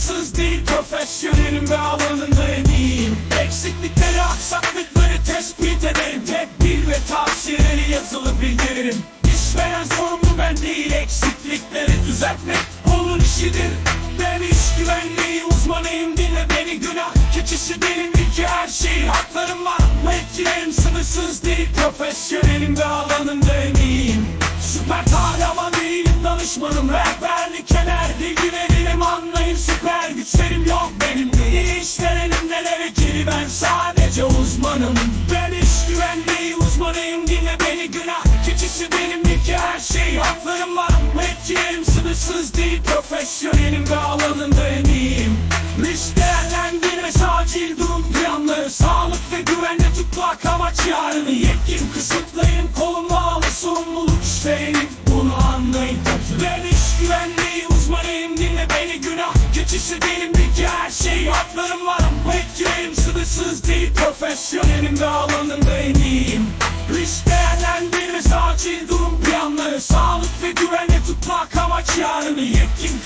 sınırsız değil Profesyonelim ve alanında en iyiyim Eksiklikleri aksaklıkları tespit ederim. Tedbir ve tavsiyeleri yazılı bildiririm. İşveren sorumlu ben değil eksiklikleri düzeltmek Onun işidir Ben iş güvenliği uzmanıyım dinle beni. Günah Keçisi benim ülke her şeyi haklarım var. Ama etkilerim sınırsız değil Profesyonelim ve alanında en iyiyim Süper kahraman değilim danışmanım Rehberlik yok benim İyi işlerim neler ekili ben sadece uzmanım. Ben iş güvenliği uzmanıyım dinle beni günah Keçisi benim ki her şey haklarım var. Etkilerim sınırsız değil Profesyonelim ve alanında en iyiyim Risk değerlendirmesi acil durum planları Sağlık ve güvenle tutmak amaç yarını Yetkin kısıtlayın kolum iş güvenliği uzmanıyım. Dinle beni. Günah Keçisi değilim ki her şey haklarım var Ama etkilerim sınırsız değil. Profesyonelim ve alanında en iyiyim. Risk değerlendirmesi acil durum planları. Sağlık ve güvenle tutmak amaç yarını. Yetkin